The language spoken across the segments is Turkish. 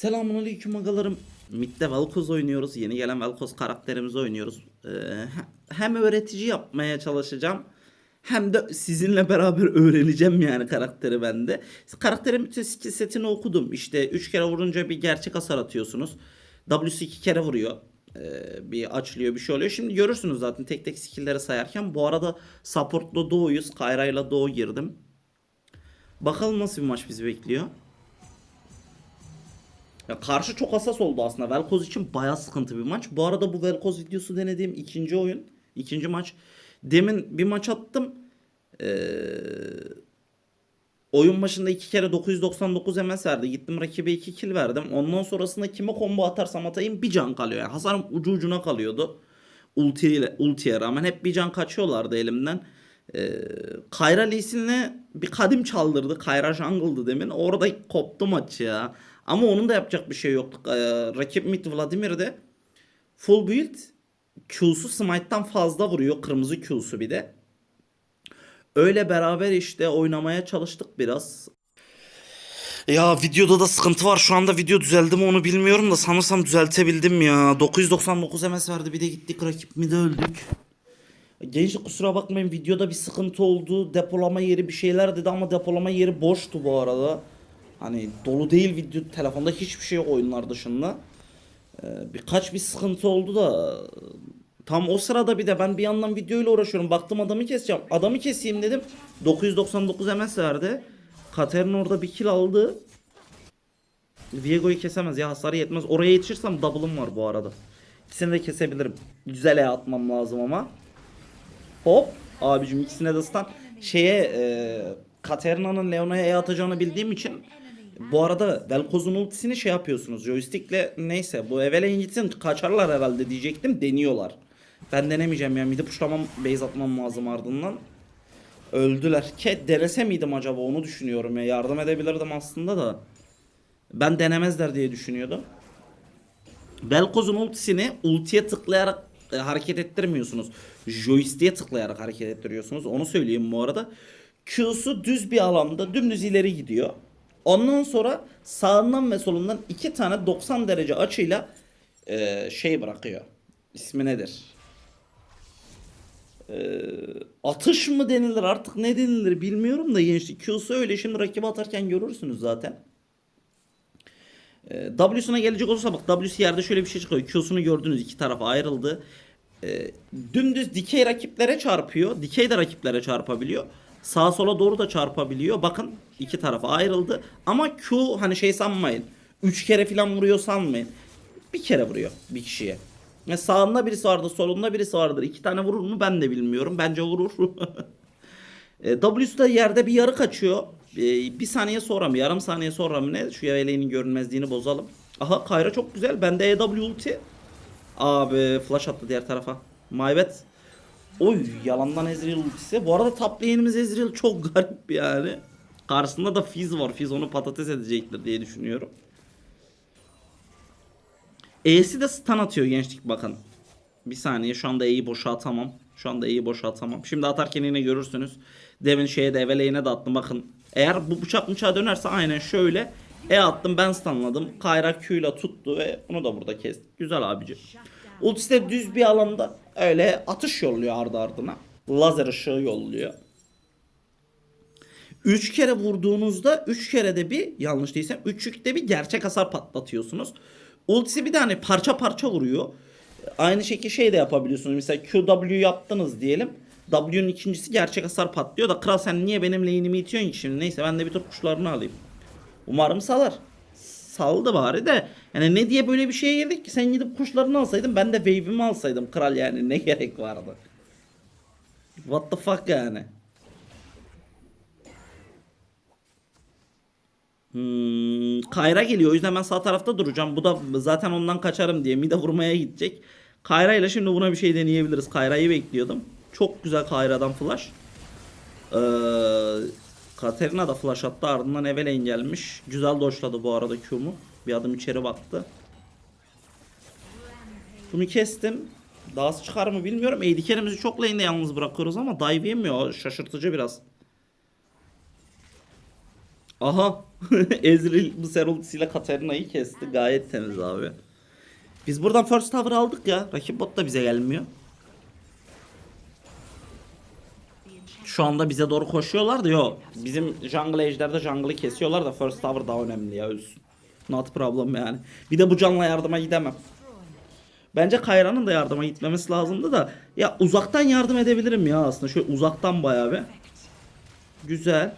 Selamünaleyküm agalarım. Mid'de Velkoz oynuyoruz. Yeni gelen Velkoz karakterimizi oynuyoruz. Ee, he- hem öğretici yapmaya çalışacağım. Hem de sizinle beraber öğreneceğim yani karakteri bende. Karakterin bütün skill setini okudum. İşte 3 kere vurunca bir gerçek hasar atıyorsunuz. W'si 2 kere vuruyor. Ee, bir açılıyor bir şey oluyor. Şimdi görürsünüz zaten tek tek skill'leri sayarken. Bu arada support'la Doğu'yuz. Kayra'yla Doğu girdim. Bakalım nasıl bir maç bizi bekliyor. Ya karşı çok hassas oldu aslında. Velkoz için bayağı sıkıntı bir maç. Bu arada bu Velkoz videosu denediğim ikinci oyun. ikinci maç. Demin bir maç attım. Ee, oyun başında iki kere 999 MS verdi. Gittim rakibe 2 kill verdim. Ondan sonrasında kime combo atarsam atayım bir can kalıyor. Yani hasarım ucu ucuna kalıyordu. Ultiye, ultiye rağmen hep bir can kaçıyorlardı elimden. Ee, Kayra Lee Sin'le bir kadim çaldırdı. Kayra jungle'dı demin. Orada koptu maç ya. Ama onun da yapacak bir şey yok. Ee, rakip mid Vladimir de full build Q'su smite'tan fazla vuruyor. Kırmızı Q'su bir de. Öyle beraber işte oynamaya çalıştık biraz. Ya videoda da sıkıntı var. Şu anda video düzeldi mi onu bilmiyorum da sanırsam düzeltebildim ya. 999 MS verdi bir de gittik rakip mi de öldük. Gençlik kusura bakmayın videoda bir sıkıntı oldu. Depolama yeri bir şeyler dedi ama depolama yeri boştu bu arada. Hani dolu değil video telefonda hiçbir şey yok oyunlar dışında. Ee, birkaç bir sıkıntı oldu da tam o sırada bir de ben bir yandan videoyla uğraşıyorum. Baktım adamı keseceğim. Adamı keseyim dedim. 999 MS verdi. Katerin orada bir kill aldı. Viego'yu kesemez ya hasarı yetmez. Oraya yetişirsem double'ım var bu arada. İkisini de kesebilirim. Güzel E atmam lazım ama. Hop. Abicim ikisine de stun. Şeye e, Katerina'nın Leona'ya E atacağını bildiğim için bu arada Velkoz'un ultisini şey yapıyorsunuz. Joystick'le neyse bu Evelyn gitsin kaçarlar herhalde diyecektim. Deniyorlar. Ben denemeyeceğim ya. Midi puşlamam base atmam lazım ardından. Öldüler. Ke denese miydim acaba onu düşünüyorum ya. Yardım edebilirdim aslında da. Ben denemezler diye düşünüyordum. Velkoz'un ultisini ultiye tıklayarak e, hareket ettirmiyorsunuz. Joystick'e tıklayarak hareket ettiriyorsunuz. Onu söyleyeyim bu arada. Q'su düz bir alanda dümdüz ileri gidiyor. Ondan sonra sağından ve solundan iki tane 90 derece açıyla e, şey bırakıyor. İsmi nedir? E, atış mı denilir artık ne denilir bilmiyorum da gençlik. Q'su öyle şimdi rakibi atarken görürsünüz zaten. E, W'suna gelecek olursa bak W'su yerde şöyle bir şey çıkıyor. Q'sunu gördünüz iki tarafa ayrıldı. E, dümdüz dikey rakiplere çarpıyor. Dikey de rakiplere çarpabiliyor. Sağa sola doğru da çarpabiliyor. Bakın iki tarafa ayrıldı. Ama Q hani şey sanmayın. Üç kere falan vuruyor sanmayın. Bir kere vuruyor bir kişiye. Ya sağında birisi vardır, solunda birisi vardır. İki tane vurur mu ben de bilmiyorum. Bence vurur. E, W'su da yerde bir yarı kaçıyor. E, bir saniye sonra mı yarım saniye sonra mı ne? Şu yaveleğinin görünmezliğini bozalım. Aha Kayra çok güzel. Bende EW ulti. Abi flash attı diğer tarafa. Maybet. Oy yalandan Ezreal ultisi. Bu arada top lane'imiz çok garip yani. Karşısında da Fizz var. Fizz onu patates edecektir diye düşünüyorum. E'si de stun atıyor gençlik bakın. Bir saniye şu anda E'yi boşa atamam. Şu anda E'yi boşa atamam. Şimdi atarken yine görürsünüz. Demin şeye de Eveleğine de attım bakın. Eğer bu bıçak bıçağa dönerse aynen şöyle. E attım ben stunladım. Kayra Q ile tuttu ve bunu da burada kestik. Güzel abici. Ultisi de düz bir alanda öyle atış yolluyor ardı ardına. Lazer ışığı yolluyor. 3 kere vurduğunuzda 3 kere de bir yanlış değilsem 3'lükte bir gerçek hasar patlatıyorsunuz. Ultisi bir de hani parça parça vuruyor. Aynı şekilde şey de yapabiliyorsunuz. Mesela QW yaptınız diyelim. W'nun ikincisi gerçek hasar patlıyor da kral sen niye benim lane'imi itiyorsun ki şimdi? Neyse ben de bir tur kuşlarını alayım. Umarım salar. Saldı bari de. Yani ne diye böyle bir şeye girdik ki sen gidip kuşlarını alsaydın ben de wave'imi alsaydım kral yani ne gerek vardı. What the fuck yani. Hmm, Kayra geliyor. O yüzden ben sağ tarafta duracağım. Bu da zaten ondan kaçarım diye mide vurmaya gidecek. Kayra ile şimdi buna bir şey deneyebiliriz. Kayra'yı bekliyordum. Çok güzel Kayra'dan flash. Ee, Katerina da flash attı. Ardından Evelyn gelmiş. Güzel doşladı bu arada Q'mu. Bir adım içeri baktı. Bunu kestim. Daha çıkar mı bilmiyorum. AD çok lane'de yalnız bırakıyoruz ama dive yemiyor. Şaşırtıcı biraz. Aha. Ezreal bu ser ultisiyle Katarina'yı kesti. Gayet temiz abi. Biz buradan first tower aldık ya. Rakip bot da bize gelmiyor. Şu anda bize doğru koşuyorlar da yok. Bizim jungle ejder'de jungle'ı kesiyorlar da first tower daha önemli ya ölsün. Not problem yani. Bir de bu canla yardıma gidemem. Bence Kayra'nın da yardıma gitmemesi lazımdı da ya uzaktan yardım edebilirim ya aslında. Şöyle uzaktan bayağı bir. Güzel.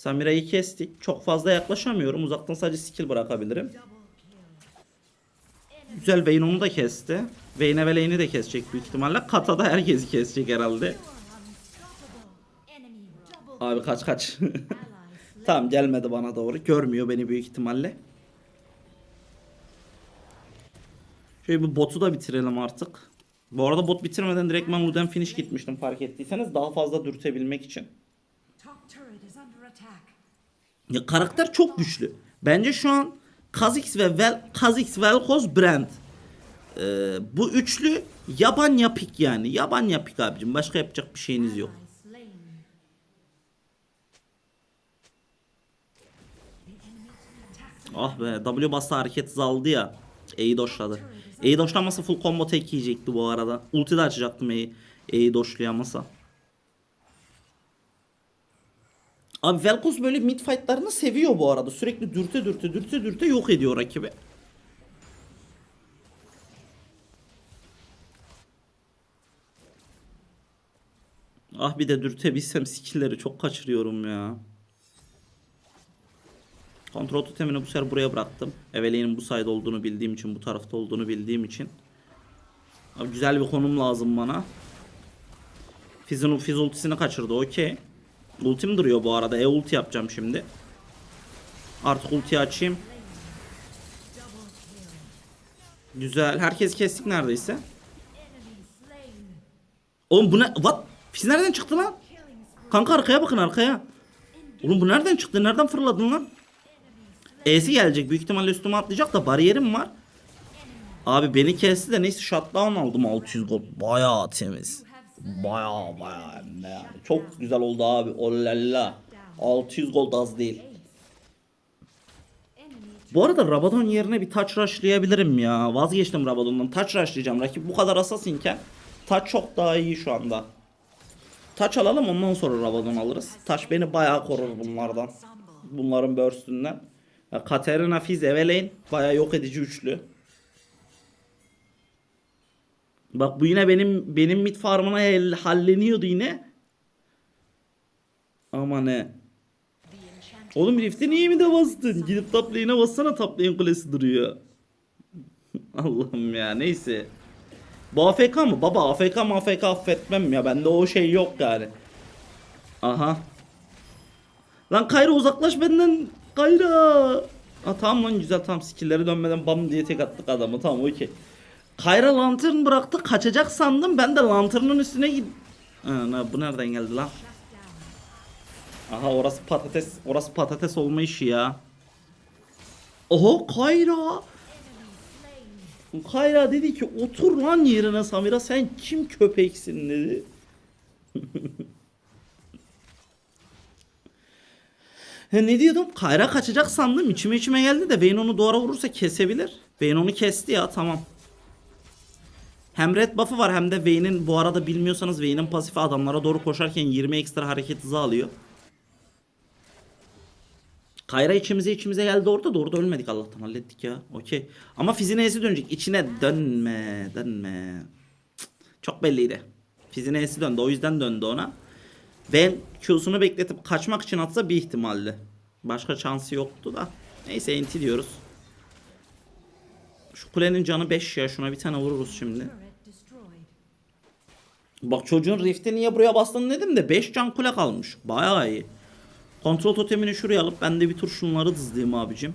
Samira'yı kestik. Çok fazla yaklaşamıyorum. Uzaktan sadece skill bırakabilirim. Güzel Vayne onu da kesti. Vayne ve Lane'i de kesecek büyük ihtimalle. Kata da herkesi kesecek herhalde. Abi kaç kaç. tamam gelmedi bana doğru. Görmüyor beni büyük ihtimalle. Şöyle bir botu da bitirelim artık. Bu arada bot bitirmeden direkt ben Luden finish gitmiştim fark ettiyseniz. Daha fazla dürtebilmek için. Ya karakter çok güçlü. Bence şu an Kha'Zix ve Vel Kha'Zix Vel'Koz Brand. Ee, bu üçlü yaban yapık yani. Yaban yapık abicim. Başka yapacak bir şeyiniz yok. Ah be W bastı hareket hızı aldı ya. E'yi doşladı. E'yi doşlamasa full combo tek yiyecekti bu arada. Ulti de açacaktım E'yi. E'yi doşlayamasa. Abi Vel'Koz böyle mid fight'larını seviyor bu arada. Sürekli dürte dürte dürte dürte yok ediyor rakibi. Ah bir de dürtebilsem skill'leri çok kaçırıyorum ya. Kontrol totemini bu sefer buraya bıraktım. Eveliğinin bu side olduğunu bildiğim için, bu tarafta olduğunu bildiğim için. Abi güzel bir konum lazım bana. Fizz'in Fizz ultisini kaçırdı okey. Ultim duruyor bu arada. E ulti yapacağım şimdi. Artık ultiyi açayım. Güzel. Herkes kestik neredeyse. Oğlum bu ne? What? Fizz nereden çıktı lan? Kanka arkaya bakın arkaya. Oğlum bu nereden çıktı? Nereden fırladın lan? E'si gelecek. Büyük ihtimalle üstüme atlayacak da bariyerim var. Abi beni kesti de neyse shutdown aldım 600 gold. Bayağı temiz. Hem de yani. Çok güzel oldu abi. Olala. 600 gold az değil. Bu arada Rabadon yerine bir touch rushlayabilirim ya. Vazgeçtim Rabadon'dan. Touch rushlayacağım. Rakip bu kadar assassinken touch çok daha iyi şu anda. Touch alalım ondan sonra Rabadon alırız. Touch beni bayağı korur bunlardan. Bunların burstünden. Ya Katerina, Fizz, Evelyn bayağı yok edici üçlü. Bak bu yine benim benim mid farmına halleniyordu yine. Ama ne? Oğlum Rift'e niye mi de bastın? Gidip top lane'e bassana top lane kulesi duruyor. Allah'ım ya neyse. Bu AFK mı? Baba AFK mı AFK affetmem ya. Bende o şey yok yani. Aha. Lan Kayra uzaklaş benden. Kayra. Ha tamam lan güzel tamam skill'leri dönmeden bam diye tek attık adamı tamam okey. Kayra lantern bıraktı kaçacak sandım ben de lanternın üstüne git. Bu nereden geldi lan? Aha orası patates orası patates olma işi ya. Oho Kayra. Kayra dedi ki otur lan yerine Samira sen kim köpeksin dedi. He, ne diyordum? Kayra kaçacak sandım. İçime içime geldi de Vayne onu duvara vurursa kesebilir. Vayne onu kesti ya tamam. Hem red buff'ı var hem de Vayne'in bu arada bilmiyorsanız Vayne'in pasifi adamlara doğru koşarken 20 ekstra hareket hızı alıyor. Kayra içimize içimize geldi orada da orada ölmedik Allah'tan hallettik ya. Okey. Ama Fizine'si dönecek. İçine dönme dönme. Cık, Çok belliydi. Fizine'si döndü o yüzden döndü ona. Ve Q'sunu bekletip kaçmak için atsa bir ihtimalli. Başka şansı yoktu da. Neyse enti diyoruz. Şu kulenin canı 5 ya. Şuna bir tane vururuz şimdi. Bak çocuğun rift'i niye buraya bastın dedim de 5 can kule kalmış. Bayağı iyi. Kontrol totemini şuraya alıp ben de bir tur şunları dızlayayım abicim.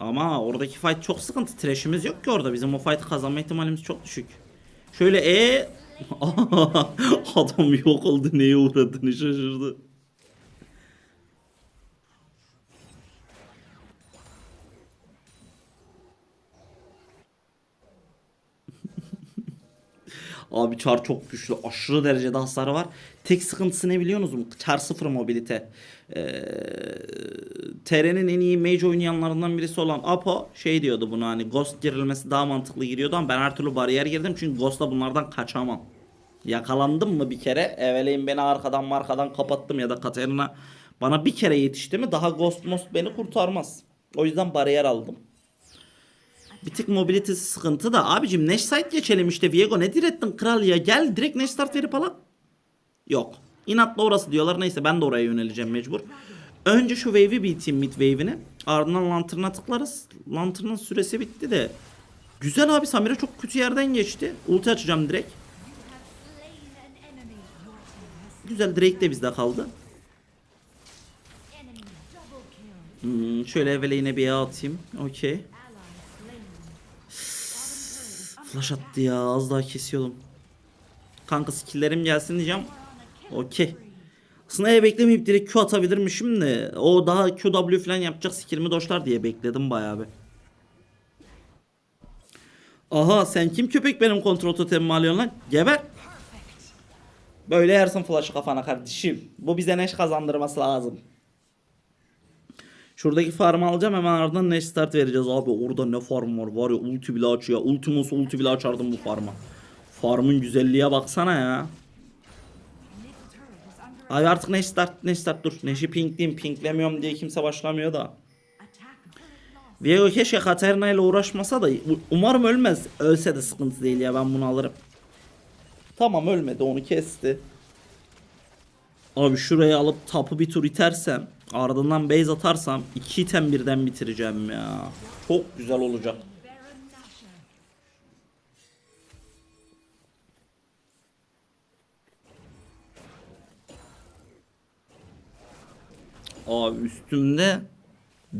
Ama oradaki fight çok sıkıntı. Trash'imiz yok ki orada. Bizim o fight'ı kazanma ihtimalimiz çok düşük. Şöyle e adam yok oldu neye uğradığını şaşırdı. Abi çar çok güçlü. Aşırı derecede hasarı var. Tek sıkıntısı ne biliyor musunuz? Çar sıfır mobilite. Ee, TR'nin en iyi mage oynayanlarından birisi olan Apo şey diyordu bunu hani Ghost girilmesi daha mantıklı giriyordu ama ben her türlü bariyer girdim çünkü Ghost'la bunlardan kaçamam. Yakalandım mı bir kere evveleyin beni arkadan markadan kapattım ya da Katerina bana bir kere yetişti mi daha Ghost Most beni kurtarmaz. O yüzden bariyer aldım. Bir tık mobilitesi sıkıntı da abicim Neş site geçelim işte Viego ne direttin kral ya gel direkt Neş start verip alak. Yok. İnatla orası diyorlar neyse ben de oraya yöneleceğim mecbur. Önce şu wave'i biteyim mid wave'ini. Ardından lantern'a tıklarız. Lantern'ın süresi bitti de. Güzel abi Samira çok kötü yerden geçti. Ulti açacağım direkt. Güzel Drake de bizde kaldı. Hmm, şöyle evvela yine bir yağ atayım. Okey. Flash attı ya az daha kesiyordum. Kanka skill'lerim gelsin diyeceğim. Okey. Aslında E beklemeyip direkt Q atabilirmişim de o daha QW falan yapacak skill'imi doşlar diye bekledim bayağı bir. Aha sen kim köpek benim kontrol totemimi alıyorsun lan? Geber. Böyle yersin flash'ı kafana kardeşim. Bu bize neş kazandırması lazım. Şuradaki farmı alacağım hemen ardından neş start vereceğiz abi. Orada ne farm var var ya ulti bile açıyor. Ultimus ulti bile açardım bu farma. Farmın güzelliğe baksana ya. Abi artık neş start neş start dur. Neşi pinkleyeyim pinklemiyorum diye kimse başlamıyor da. Viego keşke Katerina ile uğraşmasa da umarım ölmez. Ölse de sıkıntı değil ya ben bunu alırım. Tamam ölmedi onu kesti. Abi şuraya alıp tapu bir tur itersem ardından base atarsam iki item birden bitireceğim ya. Çok güzel olacak. Abi üstümde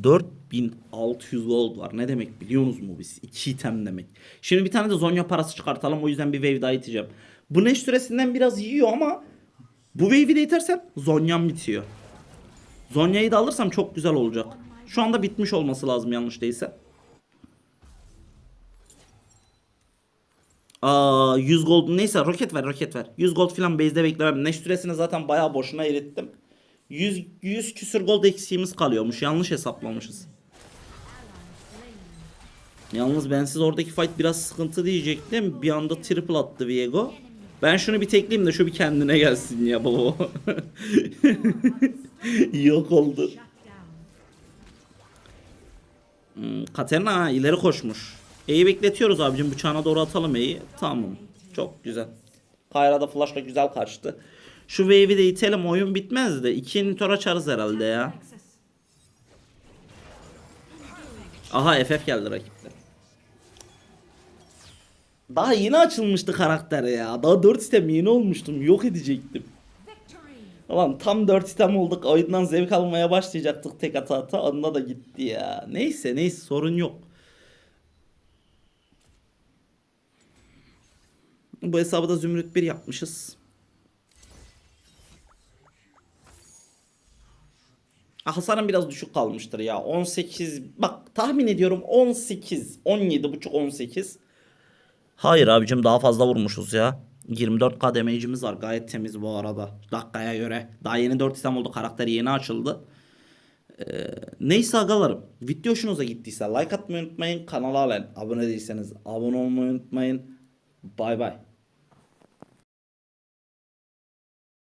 4600 gold var. Ne demek biliyorsunuz mu biz? 2 item demek. Şimdi bir tane de Zonya parası çıkartalım. O yüzden bir wave daha iteceğim. Bu neş süresinden biraz yiyor ama bu wave'i de itersem Zonya'm bitiyor. Zonya'yı da alırsam çok güzel olacak. Şu anda bitmiş olması lazım yanlış değilse. Aa 100 gold neyse roket ver roket ver. 100 gold falan base'de beklemem. Neş süresini zaten bayağı boşuna erittim. 100 100 küsür gold eksiğimiz kalıyormuş. Yanlış hesaplamışız. Yalnız bensiz oradaki fight biraz sıkıntı diyecektim. Bir anda triple attı Viego. Ben şunu bir tekleyeyim de şu bir kendine gelsin ya baba. Yok oldu. Hmm, Katerina ileri koşmuş. E'yi bekletiyoruz abicim. Bıçağına doğru atalım E'yi. Tamam. Çok güzel. Kayra da flashla güzel kaçtı. Şu wave'i de itelim. Oyun bitmez de. 2 inhibitor açarız herhalde ya. Aha FF geldi rakipte. Daha yeni açılmıştı karakter ya. Daha 4 item yeni olmuştum. Yok edecektim. Ulan tam 4 item olduk. Oyundan zevk almaya başlayacaktık tek ata ata. Onunla da gitti ya. Neyse neyse sorun yok. Bu hesabı da Zümrüt 1 yapmışız. Ah, Hasarım biraz düşük kalmıştır ya. 18 bak tahmin ediyorum 18 17 buçuk 18. Hayır abicim daha fazla vurmuşuz ya. 24 damage'imiz var gayet temiz bu arada. Dakikaya göre. Daha yeni 4 item oldu karakter yeni açıldı. Ee, neyse agalarım. Video hoşunuza gittiyse like atmayı unutmayın. Kanala abone değilseniz abone olmayı unutmayın. Bay bay.